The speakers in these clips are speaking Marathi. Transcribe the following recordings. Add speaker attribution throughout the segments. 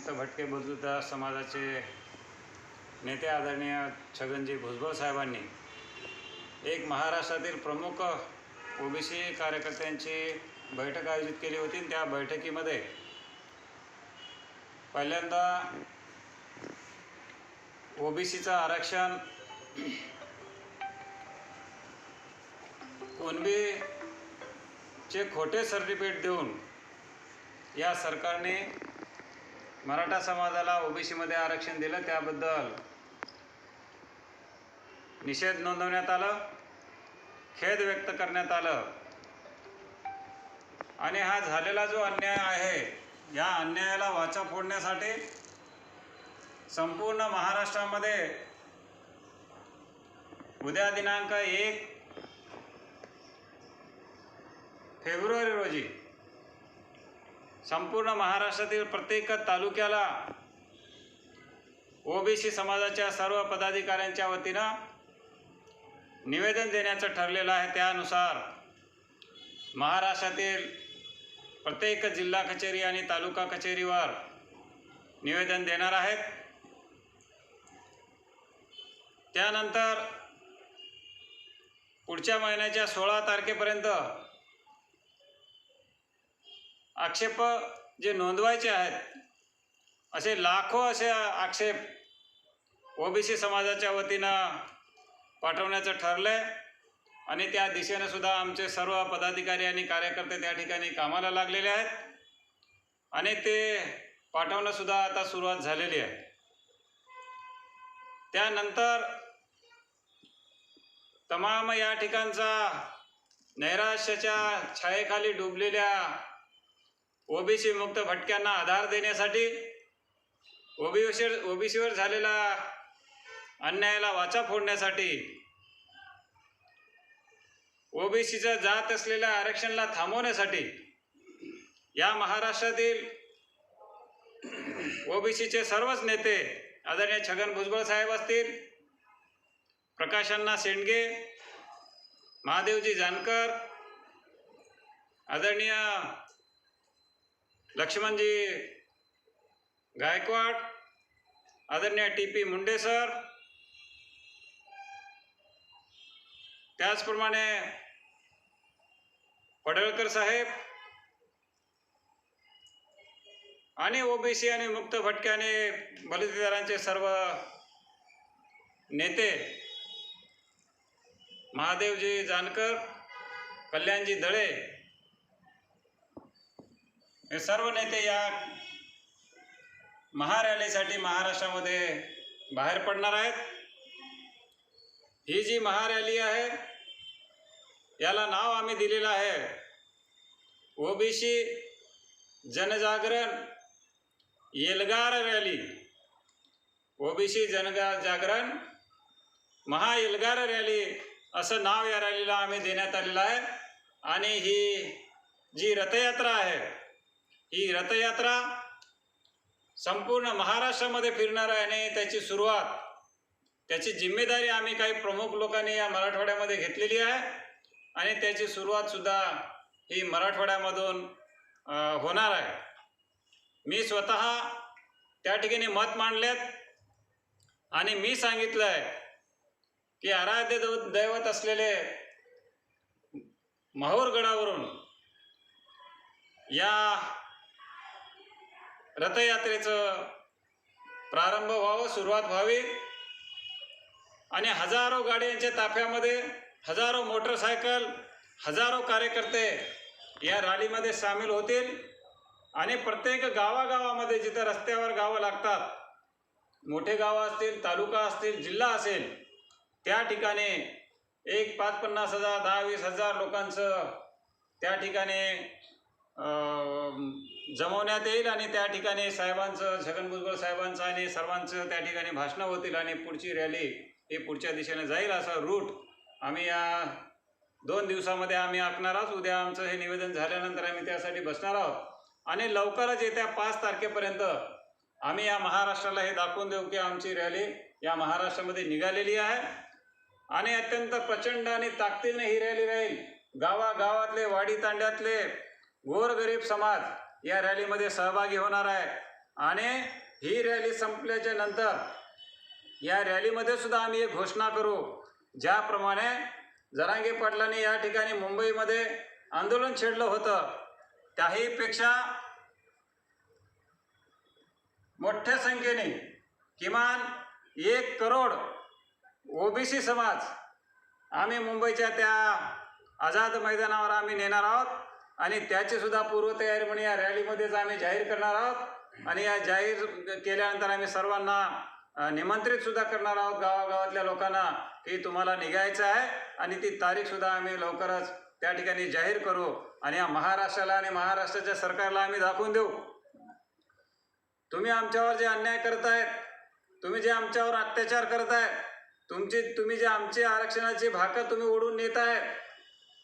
Speaker 1: मुक्त भटके बलुदा समाजाचे नेते आदरणीय छगनजी भुजबळ साहेबांनी एक महाराष्ट्रातील प्रमुख ओबीसी कार्यकर्त्यांची बैठक आयोजित केली होती. त्या बैठकीमध्ये पहिल्यांदा ओबीसीचं आरक्षण कुणबीचे खोटे सर्टिफिकेट देऊन या सरकारने मराठा समाजाला ओबीसीमध्ये आरक्षण दिलं त्याबद्दल निषेध नोंदवण्यात आलं खेद व्यक्त करण्यात आलं. आणि हा झालेला जो अन्याय आहे या अन्यायाला वाचा फोडण्यासाठी संपूर्ण महाराष्ट्रामध्ये उद्या दिनांक एक फेब्रुवारी रोजी संपूर्ण महाराष्ट्रातील प्रत्येक तालुक्याला ओबीसी समाजाच्या सर्व पदाधिकाऱ्यांच्या वतीनं निवेदन देण्याचं ठरलेलं आहे. त्यानुसार महाराष्ट्रातील प्रत्येक जिल्हा कचेरी आणि तालुका कचेरीवर निवेदन देणार आहेत. त्यानंतर पुढच्या महिन्याच्या सोळा तारखेपर्यंत आक्षेप जे नोंदवायचे आहेत असे लाखो असे आक्षेप ओबीसी समाजाच्या वतीनं पाठवण्याचं ठरलं आहे आणि त्या दिशेनं सुद्धा आमचे सर्व पदाधिकारी आणि कार्यकर्ते त्या ठिकाणी कामाला लागलेले आहेत. आणि ते पाठवणंसुद्धा आता सुरुवात झालेली आहे. त्यानंतर तमाम या ठिकाणचा नैराश्याच्या छायेखाली डुबलेल्या ओबीसी मुक्त भटक्यांना आधार देण्यासाठी ओबीसी ओबीसीवर झालेला अन्यायाला वाचा फोडण्यासाठी ओबीसीचं जात असलेल्या आरक्षणाला थांबवण्यासाठी या महाराष्ट्रातील ओबीसीचे सर्वच नेते आदरणीय छगन भुजबळ साहेब असतील प्रकाशांना शेंडगे महादेवजी जानकर आदरणीय लक्ष्मणजी गायकवाड आदरणीय टी पी मुंडे सर. त्याचप्रमाणे पडळकर साहेब आणि ओबीसी आणि मुक्त भटक्याने बलुतेदारांचे सर्व नेते महादेवजी जानकर कल्याणजी दळे हे सर्व नेते या महारॅलीसाठी महाराष्ट्रामध्ये बाहेर पडणार आहेत. ही जी महारॅली आहे याला नाव आम्ही दिलेलं आहे ओबीसी जनजागरण येलगार रॅली. ओबीसी जनगा जागरण महाएल्गार रॅली असं नाव या रॅलीला आम्ही देण्यात आलेलं आहे. आणि ही जी रथयात्रा आहे ही रथयात्रा संपूर्ण महाराष्ट्रामध्ये फिरणार आहे आणि त्याची सुरुवात त्याची जिम्मेदारी आम्ही काही प्रमुख लोकांनी या मराठवाड्यामध्ये घेतलेली आहे. आणि त्याची सुरुवातसुद्धा ही मराठवाड्यामधून होणार आहे. मी स्वतः त्या ठिकाणी मत मांडलेत आणि मी सांगितलं आहे की आराध्य दैव- दैवत असलेले माहूरगडावरून या रथयात्रेचं प्रारंभ व्हावं सुरुवात व्हावी. आणि हजारो गाड्यांच्या ताफ्यामध्ये हजारो मोटरसायकल हजारो कार्यकर्ते या रॅलीमध्ये सामील होतील. आणि प्रत्येक गावागावामध्ये जिथं रस्त्यावर गावं लागतात मोठे गावं असतील तालुका असतील जिल्हा असेल त्या ठिकाणी एक पाच पन्नास हजार दहा वीस हजार लोकांचं त्या ठिकाणी जमवण्यात येईल आणि त्या ठिकाणी साहेबांचं छगन भुजबळ साहेबांचं आणि सर्वांचं त्या ठिकाणी भाषणं होतील आणि पुढची रॅली हे पुढच्या दिशेने जाईल असा रूट आम्ही या दोन दिवसामध्ये आम्ही आखणार आहोत. उद्या आमचं हे निवेदन झाल्यानंतर आम्ही त्यासाठी बसणार आहोत. आणि लवकरच येत्या पाच तारखेपर्यंत आम्ही या महाराष्ट्राला हे दाखवून देऊ की आमची रॅली या महाराष्ट्रामध्ये निघालेली आहे. आणि अत्यंत प्रचंड आणि ताकदीने ही रॅली राहील. गावागावातले वाडी तांड्यातले गोरगरीब समाज या रॅलीमध्ये सहभागी होणार आहे. आणि ही रॅली संपल्याच्या नंतर या रॅलीमध्ये सुद्धा आम्ही एक घोषणा करू. ज्याप्रमाणे जरांगे पाटलांनी या ठिकाणी मुंबईमध्ये आंदोलन छेडलं होतं. त्याहीपेक्षा मोठ्या संख्येने किमान एक करोड ओबीसी समाज आम्ही मुंबईच्या त्या आझाद मैदानावर आम्ही नेणार आहोत. आणि त्याची सुद्धा पूर्वतयारी म्हणून या रॅलीमध्येच आम्ही जाहीर करणार आहोत. आणि या जाहीर केल्यानंतर आम्ही सर्वांना निमंत्रित सुद्धा करणार आहोत गावागावातल्या लोकांना की तुम्हाला निघायचं आहे आणि ती तारीख सुद्धा आम्ही लवकरच त्या ठिकाणी जाहीर करू आणि या महाराष्ट्राला आणि महाराष्ट्राच्या सरकारला आम्ही दाखवून देऊ. तुम्ही आमच्यावर जे अन्याय करतायत तुम्ही जे आमच्यावर अत्याचार करतायत तुमची तुम्ही जे आमची आरक्षणाची भाकर तुम्ही ओढून नेत आहे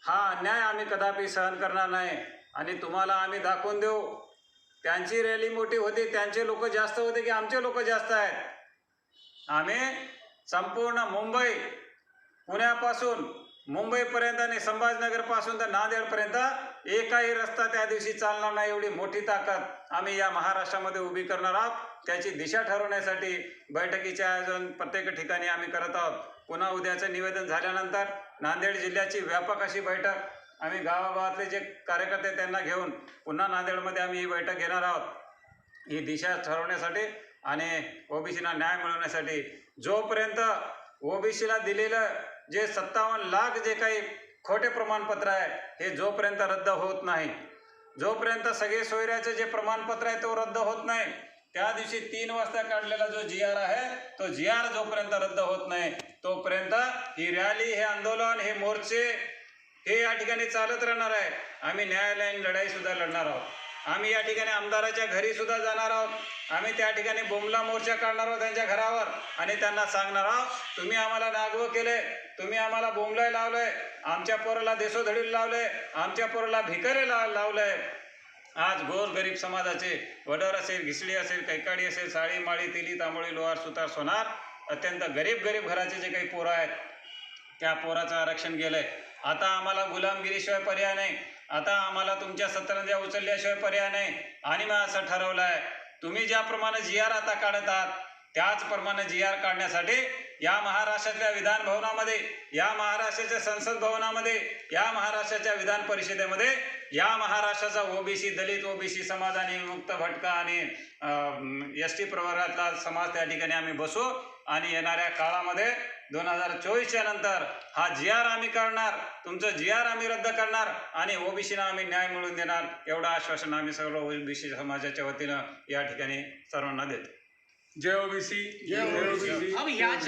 Speaker 1: हा अन्याय आम्ही कदापि सहन करणार नाही. आणि तुम्हाला आम्ही दाखवून देऊ. त्यांची रॅली मोठी होती. त्यांचे लोक जास्त होते की आमचे लोक जास्त आहेत. आम्ही संपूर्ण मुंबई पुण्यापासून मुंबईपर्यंत आणि संभाजीनगरपासून तर नांदेडपर्यंत एकही रस्ता त्या दिवशी चालणार नाही. एवढी मोठी ताकद आम्ही या महाराष्ट्रामध्ये उभी करणार आहोत. त्याची दिशा ठरवण्यासाठी बैठकीचे आयोजन प्रत्येक ठिकाणी आम्ही करत आहोत. पुन्हा उद्याचं निवेदन झाल्यानंतर नांदेड जिल्ह्याची व्यापक अशी बैठक आम्ही गावागावातले जे कार्यकर्ते त्यांना घेऊन पुन्हा नांदेडमध्ये आम्ही ही बैठक घेणार आहोत. ही दिशा ठरवण्यासाठी आणि ओबीसीना न्याय मिळवण्यासाठी जोपर्यंत ओबीसीला दिलेलं जे सत्तावन्न लाख जे काही खोटे प्रमाणपत्र आहे हे जोपर्यंत रद्द होत नाही जोपर्यंत सगळे सोयऱ्याचं जे प्रमाणपत्र आहे तो रद्द होत नाही त्या दिवशी तीन वाजता काढलेला जो जी आर आहे तो जी आर जोपर्यंत रद्द होत नाही तोपर्यंत ही रॅली हे आंदोलन हे मोर्चे हे या ठिकाणी चालत राहणार आहे. आम्ही न्यायालयीन लढाई सुद्धा लढणार आहोत. आम्ही या ठिकाणी आमदाराच्या घरी सुद्धा जाणार आहोत. आम्ही त्या ठिकाणी बोमला मोर्चा काढणार आहोत त्यांच्या घरावर आणि त्यांना सांगणार आहोत तुम्ही आम्हाला नागवं केले तुम्ही आम्हाला बोंबलाय लावलंय आमच्या पोराला देशोधडीला लावलंय आमच्या पोराला भिकारे ला लावलंय आज गोर गरीब समाजाचे वडर असेल घिसडी असेल कैकाडी असेल साळी माळी तेली तांबोळी लोहार सुतार सोनार अत्यंत गरीब गरीब घराचे जे काही पोरं आहेत त्या पोराचं आरक्षण गेलंय. आता आम्हाला गुलामगिरीशिवाय पर्याय नाही. आता आम्हाला तुमच्या सतरंज्या उचलल्याशिवाय पर्याय नाही. आणि मग असं ठरवलं आहे तुम्ही ज्याप्रमाणे जी आर आता काढत आहात त्याचप्रमाणे जी आर काढण्यासाठी या महाराष्ट्रातल्या विधान भवनामध्ये या महाराष्ट्राच्या संसद भवनामध्ये या महाराष्ट्राच्या विधान परिषदेमध्ये या महाराष्ट्राचा ओबीसी दलित ओबीसी समाज आणि मुक्त भटका आणि एस टी प्रवर्गातला समाज त्या ठिकाणी आम्ही बसू आणि येणाऱ्या काळामध्ये दोन हजार चोवीसच्या नंतर हा जी आर आम्ही करणार तुमचं जी आर आम्ही रद्द करणार आणि ओबीसीना आम्ही न्याय मिळवून देणार एवढं आश्वासन आम्ही सर्व ओबीसी समाजाच्या वतीनं या ठिकाणी सर्वांना देतो
Speaker 2: जय ओबीसी
Speaker 3: जय ओबीसी.